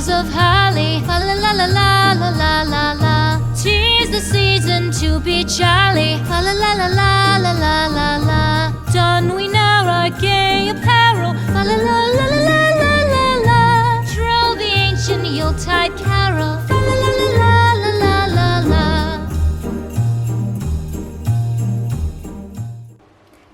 boughs of holly. La la la la la la la la la. Tis the season to be jolly. La la la la la la la la la. We now our gay apparel. La la la la la la la la la. Troll the ancient Yuletide carol. La la la la.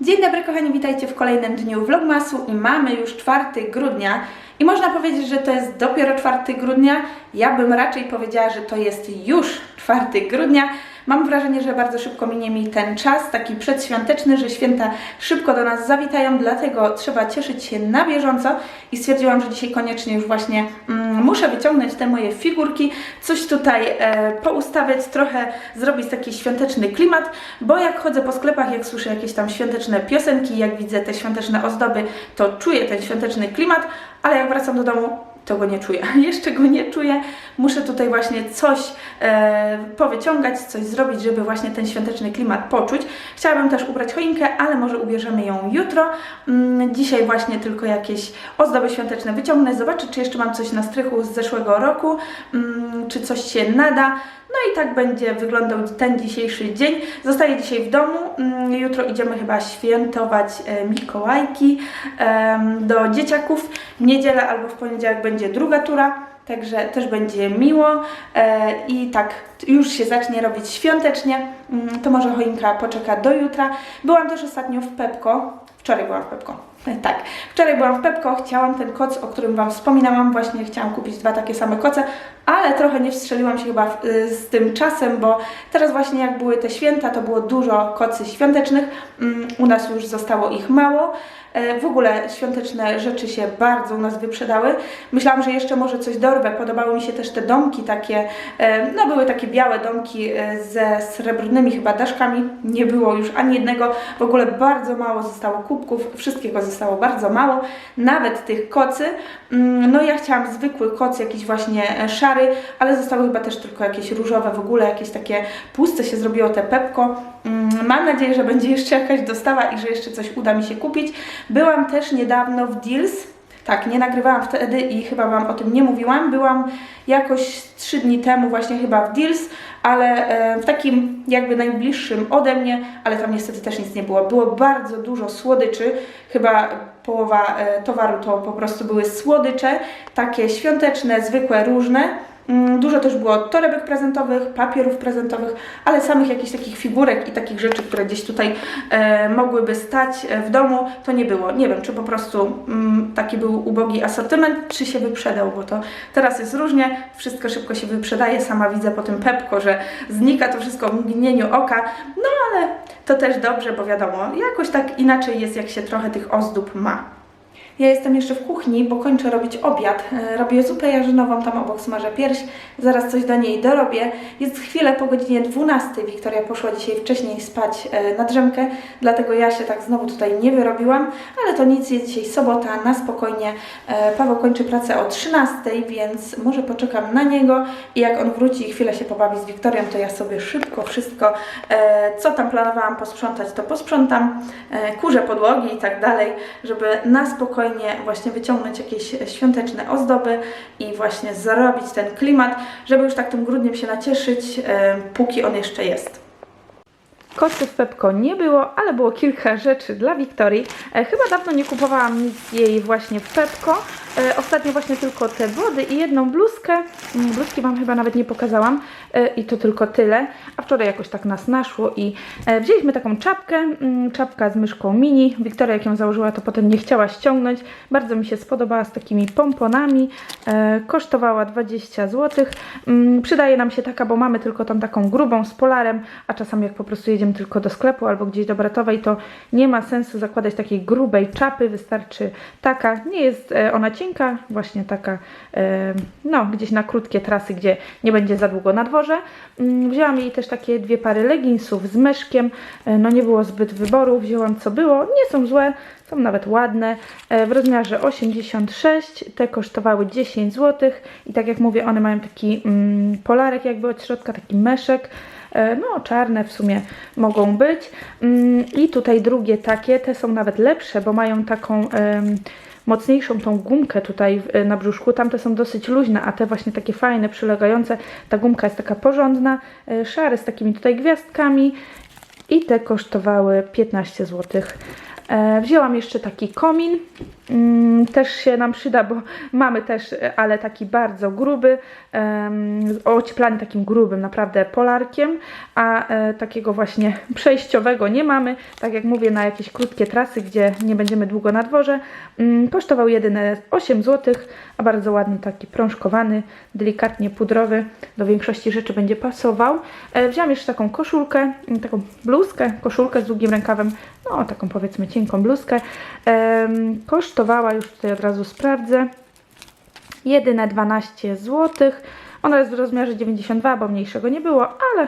Dzień dobry kochani, witajcie w kolejnym dniu Vlogmasu i mamy już 4 grudnia i można powiedzieć, że to jest dopiero 4 grudnia. Ja bym raczej powiedziała, że to jest już 4 grudnia. Mam wrażenie, że bardzo szybko minie mi ten czas, taki przedświąteczny, że święta szybko do nas zawitają, dlatego trzeba cieszyć się na bieżąco i stwierdziłam, że dzisiaj koniecznie już właśnie mm, muszę wyciągnąć te moje figurki, coś tutaj e, poustawiać, trochę zrobić taki świąteczny klimat, bo jak chodzę po sklepach, jak słyszę jakieś tam świąteczne piosenki, jak widzę te świąteczne ozdoby, to czuję ten świąteczny klimat, ale jak wracam do domu, to go nie czuję. Jeszcze go nie czuję. Muszę tutaj właśnie coś e, powyciągać, coś zrobić, żeby właśnie ten świąteczny klimat poczuć. Chciałabym też ubrać choinkę, ale może ubierzemy ją jutro. Mm, dzisiaj właśnie tylko jakieś ozdoby świąteczne wyciągnę. Zobaczę, czy jeszcze mam coś na strychu z zeszłego roku, mm, czy coś się nada. No i tak będzie wyglądał ten dzisiejszy dzień. Zostaję dzisiaj w domu. Mm, Jutro idziemy chyba świętować e, Mikołajki do dzieciaków. W niedzielę albo w poniedziałek będzie druga tura. Także też będzie miło e, i tak już się zacznie robić świątecznie. Mm, To może choinka poczeka do jutra. Byłam też ostatnio w Pepko. Wczoraj byłam w Pepko. Tak, wczoraj byłam w Pepko, chciałam ten koc, o którym Wam wspominałam, właśnie chciałam kupić dwa takie same koce, ale trochę nie wstrzeliłam się chyba y, z tym czasem, bo teraz właśnie jak były te święta, to było dużo kocy świątecznych, Mm, u nas już zostało ich mało. E, W ogóle świąteczne rzeczy się bardzo u nas wyprzedały. Myślałam, że jeszcze może coś dorwę. Podobały mi się też te domki takie, e, no były takie białe domki e, ze srebrnymi chyba daszkami. Nie było już ani jednego. W ogóle bardzo mało zostało kubków. Wszystkiego zostało bardzo mało. Nawet tych kocy. Mm, No ja chciałam zwykły koc, jakiś właśnie e, szary, ale zostały chyba też tylko jakieś różowe, w ogóle jakieś takie puste się zrobiło te pepko. Mm, Mam nadzieję, że będzie jeszcze jakaś dostawa i że jeszcze coś uda mi się kupić. Byłam też niedawno w Deals. Tak, nie nagrywałam wtedy i chyba Wam o tym nie mówiłam. Byłam jakoś trzy dni temu właśnie chyba w Deals, ale e, w takim jakby najbliższym ode mnie, ale tam niestety też nic nie było. Było bardzo dużo słodyczy, chyba połowa e, towaru to po prostu były słodycze, takie świąteczne, zwykłe, różne. Mm, Dużo też było torebek prezentowych, papierów prezentowych, ale samych jakichś takich figurek i takich rzeczy, które gdzieś tutaj e, mogłyby stać e, w domu, to nie było. Nie wiem, czy po prostu mm, taki był ubogi asortyment, czy się wyprzedał, bo to teraz jest różnie, wszystko szybko się wyprzedaje. Sama widzę po tym pepko, że znika to wszystko w mgnieniu oka, no ale to też dobrze, bo wiadomo, jakoś tak inaczej jest, jak się trochę tych ozdób ma. Ja jestem jeszcze w kuchni, bo kończę robić obiad. E, Robię zupę jarzynową, tam obok smażę pierś. Zaraz coś do niej dorobię. Jest chwilę po godzinie 12. Wiktoria poszła dzisiaj wcześniej spać e, na drzemkę, dlatego ja się tak znowu tutaj nie wyrobiłam, ale to nic, jest dzisiaj sobota, na spokojnie. E, Paweł kończy pracę o 13, więc może poczekam na niego i jak on wróci i chwilę się pobawi z Wiktorią, to ja sobie szybko wszystko, co tam planowałam posprzątać, to posprzątam, kurzę podłogi i tak dalej, żeby na spokojnie właśnie wyciągnąć jakieś świąteczne ozdoby i właśnie zrobić ten klimat, żeby już tak tym grudniem się nacieszyć, e, póki on jeszcze jest. Kocy w Pepko nie było, ale było kilka rzeczy dla Wiktorii. E, chyba dawno nie kupowałam nic jej właśnie w Pepko. E, ostatnio właśnie tylko te wody i jedną bluzkę. Mm, Bluzki Wam chyba nawet nie pokazałam e, i to tylko tyle. A wczoraj jakoś tak nas naszło i wzięliśmy taką czapkę, mm, czapka z myszką mini. Wiktoria jak ją założyła, to potem nie chciała ściągnąć. Bardzo mi się spodobała z takimi pomponami. Kosztowała 20 zł. Mm, Przydaje nam się taka, bo mamy tylko tam taką grubą z polarem, a czasami jak po prostu jedziemy tylko do sklepu albo gdzieś do Bratowej, to nie ma sensu zakładać takiej grubej czapy, wystarczy taka. Nie jest e, ona cienka, właśnie taka, e, no gdzieś na krótkie trasy, gdzie nie będzie za długo na dworze. Mm, Wzięłam jej też takie dwie pary leginsów z meszkiem, E, no nie było zbyt wyboru, wzięłam co było, nie są złe, są nawet ładne, w rozmiarze 86, te kosztowały 10 zł i tak jak mówię, one mają taki mm, polarek jakby od środka, taki meszek, no czarne w sumie mogą być Mm, i tutaj drugie takie, te są nawet lepsze, bo mają taką mocniejszą tą gumkę tutaj na brzuszku. Tamte są dosyć luźne, a te właśnie takie fajne, przylegające. Ta gumka jest taka porządna, e, szare z takimi tutaj gwiazdkami i te kosztowały 15 zł. E, wzięłam jeszcze taki komin, mm, też się nam przyda, bo mamy też, ale taki bardzo gruby, ocieplany takim grubym naprawdę polarkiem, a e, takiego właśnie przejściowego nie mamy, tak jak mówię, na jakieś krótkie trasy, gdzie nie będziemy długo na dworze. Mm, kosztował jedyne 8 zł, a bardzo ładny, taki prążkowany, delikatnie pudrowy, do większości rzeczy będzie pasował. E, wziąłam jeszcze taką koszulkę, mm, taką bluzkę, koszulkę z długim rękawem, no taką powiedzmy cienką bluzkę. Em, kosztowała, już tutaj od razu sprawdzę, jedyne 12 zł. Ona jest w rozmiarze 92, bo mniejszego nie było, ale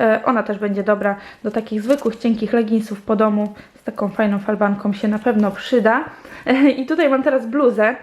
e, ona też będzie dobra do takich zwykłych, cienkich leginsów po domu. Z taką fajną falbanką się na pewno przyda. I tutaj mam teraz bluzę.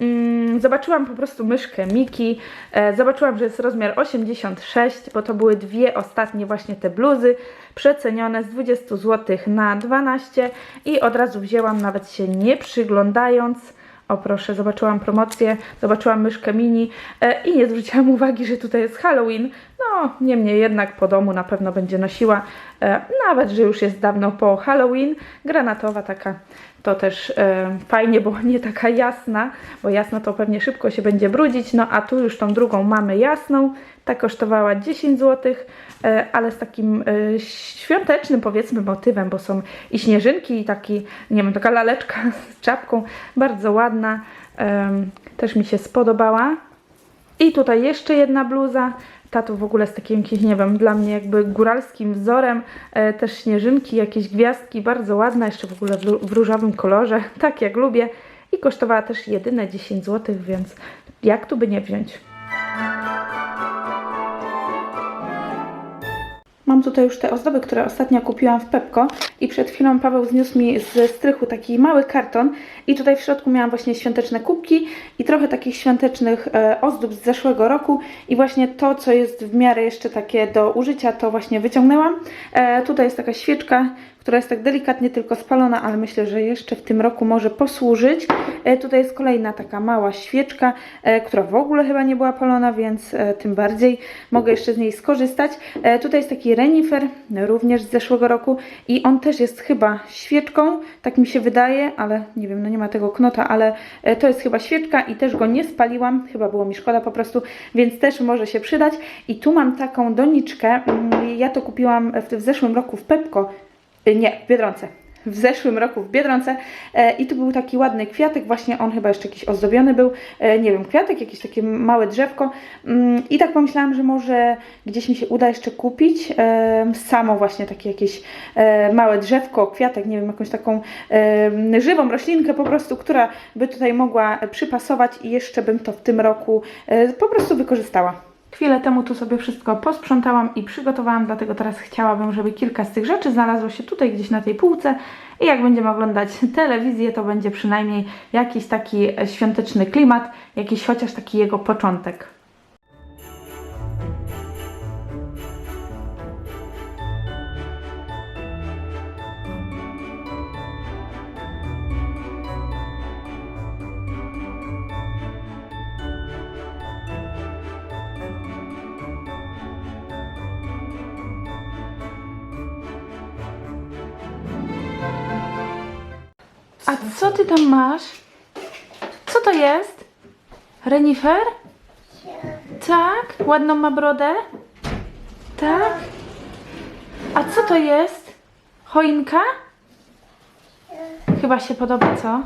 Mm, Zobaczyłam po prostu myszkę Miki, e, zobaczyłam, że jest rozmiar 86, bo to były dwie ostatnie właśnie te bluzy, przecenione z 20 zł na 12 i od razu wzięłam, nawet się nie przyglądając. O proszę, zobaczyłam promocję, zobaczyłam myszkę mini e, i nie zwróciłam uwagi, że tutaj jest Halloween. No, niemniej jednak po domu na pewno będzie nosiła, e, nawet że już jest dawno po Halloween. Granatowa taka to też e, fajnie, bo nie taka jasna, bo jasna to pewnie szybko się będzie brudzić. No a tu już tą drugą mamy jasną. Ta kosztowała 10 zł, e, ale z takim e, świątecznym powiedzmy motywem, bo są i śnieżynki, i taki, nie wiem, taka laleczka z czapką, bardzo ładna. Em, też mi się spodobała. I tutaj jeszcze jedna bluza. Ta tu w ogóle z takim jakimś, nie wiem, dla mnie jakby góralskim wzorem. E, też śnieżynki, jakieś gwiazdki, bardzo ładna, jeszcze w ogóle w, w różowym kolorze, tak jak lubię. I kosztowała też jedyne 10 zł, więc jak tu by nie wziąć. Mam tutaj już te ozdoby, które ostatnio kupiłam w Pepko i przed chwilą Paweł zniósł mi ze strychu taki mały karton i tutaj w środku miałam właśnie świąteczne kubki i trochę takich świątecznych e, ozdób z zeszłego roku i właśnie to, co jest w miarę jeszcze takie do użycia, to właśnie wyciągnęłam. E, tutaj jest taka świeczka, która jest tak delikatnie tylko spalona, ale myślę, że jeszcze w tym roku może posłużyć. E, tutaj jest kolejna taka mała świeczka, e, która w ogóle chyba nie była palona, więc e, tym bardziej mogę jeszcze z niej skorzystać. Tutaj jest taki renifer, również z zeszłego roku i on też jest chyba świeczką, tak mi się wydaje, ale nie wiem, no nie ma tego knota, ale to jest chyba świeczka i też go nie spaliłam, chyba było mi szkoda po prostu, więc też może się przydać. I tu mam taką doniczkę, mm, ja to kupiłam w, w zeszłym roku w Pepko, Nie, w Biedronce. W zeszłym roku w Biedronce e, i tu był taki ładny kwiatek, właśnie on chyba jeszcze jakiś ozdobiony był, e, nie wiem, kwiatek, jakieś takie małe drzewko mm, i tak pomyślałam, że może gdzieś mi się uda jeszcze kupić e, samo właśnie takie jakieś e, małe drzewko, kwiatek, nie wiem, jakąś taką e, żywą roślinkę po prostu, która by tutaj mogła przypasować i jeszcze bym to w tym roku e, po prostu wykorzystała. Chwilę temu tu sobie wszystko posprzątałam i przygotowałam, dlatego teraz chciałabym, żeby kilka z tych rzeczy znalazło się tutaj gdzieś na tej półce i jak będziemy oglądać telewizję, to będzie przynajmniej jakiś taki świąteczny klimat, jakiś chociaż taki jego początek. Co ty tam masz? Co to jest? Renifer? Tak? Ładną ma brodę? Tak? A co to jest? Choinka? Chyba się podoba, co?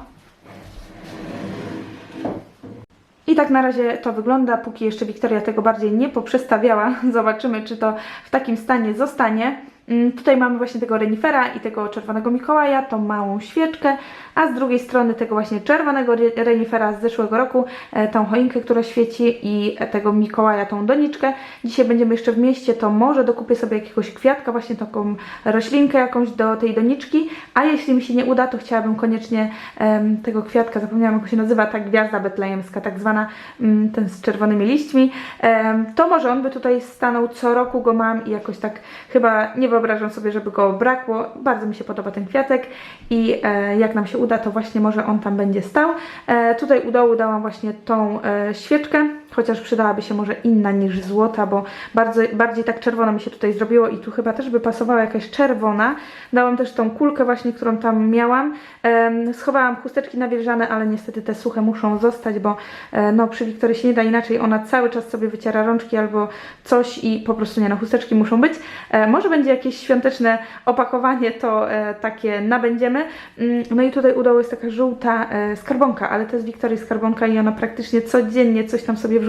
I tak na razie to wygląda, póki jeszcze Wiktoria tego bardziej nie poprzestawiała. Zobaczymy, czy to w takim stanie zostanie. Mm, Tutaj mamy właśnie tego renifera i tego czerwonego Mikołaja, tą małą świeczkę, a z drugiej strony tego właśnie czerwonego re- renifera z zeszłego roku, e, tą choinkę, która świeci i tego Mikołaja, tą doniczkę. Dzisiaj będziemy jeszcze w mieście, to może dokupię sobie jakiegoś kwiatka, właśnie taką roślinkę jakąś do tej doniczki, a jeśli mi się nie uda, to chciałabym koniecznie em, tego kwiatka, zapomniałam jak się nazywa, ta gwiazda betlejemska, tak zwana, mm, ten z czerwonymi liśćmi, em, to może on by tutaj stanął, co roku go mam i jakoś tak chyba nie wyobrażam sobie, żeby go brakło. Bardzo mi się podoba ten kwiatek i e, jak nam się uda, to właśnie może on tam będzie stał. E, tutaj u dołu dałam właśnie tą e, świeczkę, chociaż przydałaby się może inna niż złota, bo bardzo, bardziej tak czerwona mi się tutaj zrobiło i tu chyba też by pasowała jakaś czerwona. Dałam też tą kulkę właśnie, którą tam miałam. Em, schowałam chusteczki nawilżane, ale niestety te suche muszą zostać, bo e, no przy Wiktorii się nie da inaczej. Ona cały czas sobie wyciera rączki albo coś i po prostu nie no, chusteczki muszą być. E, może będzie jakieś świąteczne opakowanie, to e, takie nabędziemy. Mm, No i tutaj u dołu jest taka żółta e, skarbonka, ale to jest Wiktorii skarbonka i ona praktycznie codziennie coś tam sobie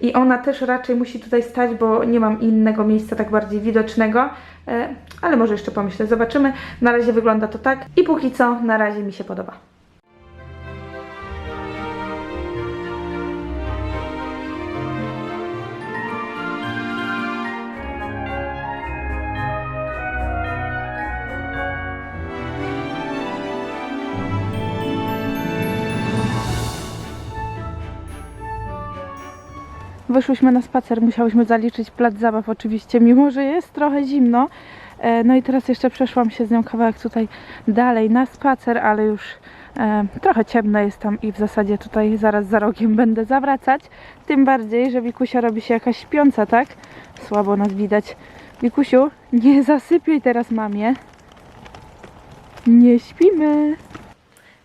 I ona też raczej musi tutaj stać, bo nie mam innego miejsca tak bardziej widocznego. E, Ale może jeszcze pomyślę, zobaczymy. Na razie wygląda to tak i póki co na razie mi się podoba. Wyszłyśmy na spacer, musiałyśmy zaliczyć plac zabaw oczywiście, mimo że jest trochę zimno. E, No i teraz jeszcze przeszłam się z nią kawałek tutaj dalej na spacer, ale już e, trochę ciemno jest tam i w zasadzie tutaj zaraz za rogiem będę zawracać. Tym bardziej, że Wikusia robi się jakaś śpiąca, tak? Słabo nas widać. Wikusiu, nie zasypiaj teraz mamie. Nie śpimy.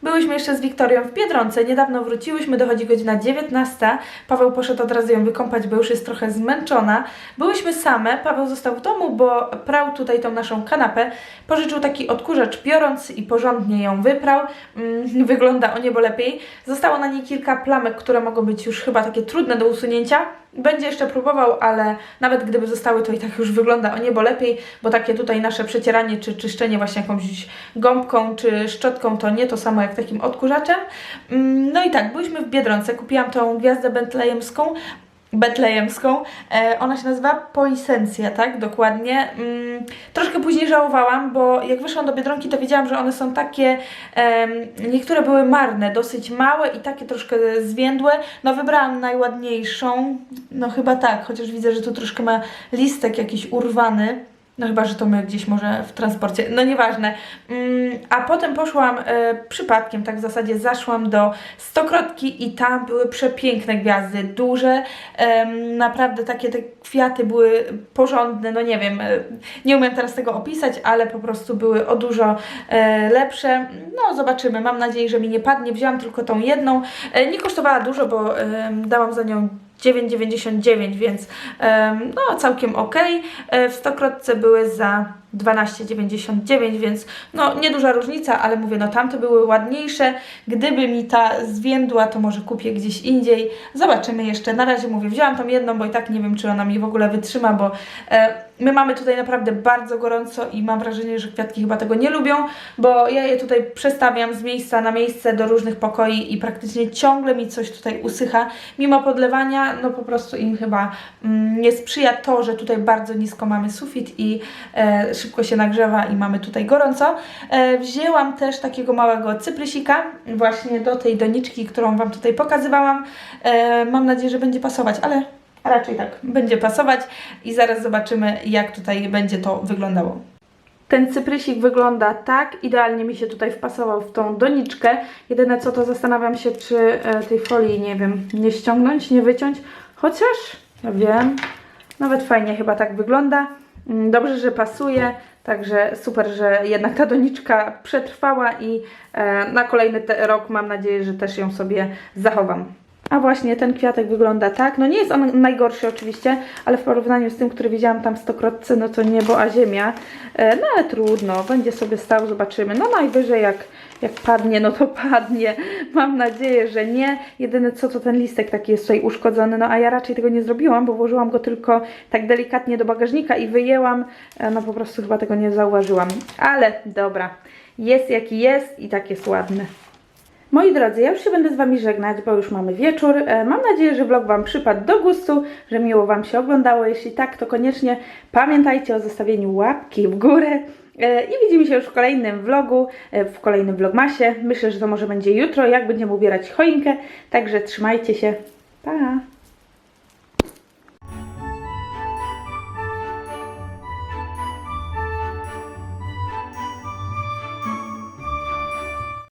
Byłyśmy jeszcze z Wiktorią w Biedronce, niedawno wróciłyśmy, dochodzi godzina 19. Paweł poszedł od razu ją wykąpać, bo już jest trochę zmęczona. Byłyśmy same, Paweł został w domu, bo prał tutaj tą naszą kanapę. Pożyczył taki odkurzacz biorąc i porządnie ją wyprał. Mm, wygląda o niebo lepiej. Zostało na niej kilka plamek, które mogą być już chyba takie trudne do usunięcia. Będzie jeszcze próbował, ale nawet gdyby zostały, to i tak już wygląda o niebo lepiej, bo takie tutaj nasze przecieranie czy czyszczenie właśnie jakąś gąbką czy szczotką to nie to samo jak takim odkurzaczem. Mm, No i tak, byliśmy w Biedronce, kupiłam tą gwiazdę betlejemską, betlejemską. E, ona się nazywa Poisencja, tak? Dokładnie. Mm, troszkę później żałowałam, bo jak wyszłam do Biedronki, to wiedziałam, że one są takie, niektóre były marne, dosyć małe i takie troszkę zwiędłe. No wybrałam najładniejszą, no chyba tak, chociaż widzę, że tu troszkę ma listek jakiś urwany. No chyba, że to my gdzieś może w transporcie, no nieważne. Mm, a potem poszłam e, przypadkiem, tak w zasadzie zaszłam do Stokrotki i tam były przepiękne gwiazdy, duże, naprawdę takie te kwiaty były porządne, no nie wiem, e, nie umiem teraz tego opisać, ale po prostu były o dużo e, lepsze. No zobaczymy, mam nadzieję, że mi nie padnie, wzięłam tylko tą jedną. Nie kosztowała dużo, bo dałam za nią 9,99, więc no całkiem ok. E, W Stokrotce były za 12,99, więc no nieduża różnica, ale mówię, no tamte były ładniejsze. Gdyby mi ta zwiędła, to może kupię gdzieś indziej. Zobaczymy jeszcze. Na razie mówię, wzięłam tą jedną, bo i tak nie wiem, czy ona mi w ogóle wytrzyma, bo e, my mamy tutaj naprawdę bardzo gorąco i mam wrażenie, że kwiatki chyba tego nie lubią, bo ja je tutaj przestawiam z miejsca na miejsce do różnych pokoi i praktycznie ciągle mi coś tutaj usycha. Mimo podlewania, no po prostu im chyba mm, nie sprzyja to, że tutaj bardzo nisko mamy sufit i e, szybko się nagrzewa i mamy tutaj gorąco. E, wzięłam też takiego małego cyprysika właśnie do tej doniczki, którą Wam tutaj pokazywałam. E, mam nadzieję, że będzie pasować, ale raczej tak, będzie pasować i zaraz zobaczymy, jak tutaj będzie to wyglądało. Ten cyprysik wygląda tak, idealnie mi się tutaj wpasował w tą doniczkę. Jedyne co to zastanawiam się, czy e, tej folii, nie wiem, nie ściągnąć, nie wyciąć. Chociaż, ja wiem, nawet fajnie chyba tak wygląda. Mm, Dobrze, że pasuje, także super, że jednak ta doniczka przetrwała i e, na kolejny rok mam nadzieję, że też ją sobie zachowam. A właśnie ten kwiatek wygląda tak. No nie jest on najgorszy oczywiście, ale w porównaniu z tym, który widziałam tam stokrotce, no to niebo a ziemia. E, no ale trudno, będzie sobie stał, zobaczymy. No najwyżej jak, jak padnie, no to padnie. Mam nadzieję, że nie. Jedyne co, to ten listek taki jest tutaj uszkodzony, no a ja raczej tego nie zrobiłam, bo włożyłam go tylko tak delikatnie do bagażnika i wyjęłam. E, No po prostu chyba tego nie zauważyłam. Ale dobra, jest jaki jest i tak jest ładny. Moi drodzy, ja już się będę z Wami żegnać, bo już mamy wieczór. E, Mam nadzieję, że vlog Wam przypadł do gustu, że miło Wam się oglądało. Jeśli tak, to koniecznie pamiętajcie o zostawieniu łapki w górę. E, I widzimy się już w kolejnym vlogu, e, w kolejnym vlogmasie. Myślę, że to może będzie jutro, jak będziemy ubierać choinkę. Także trzymajcie się. Pa!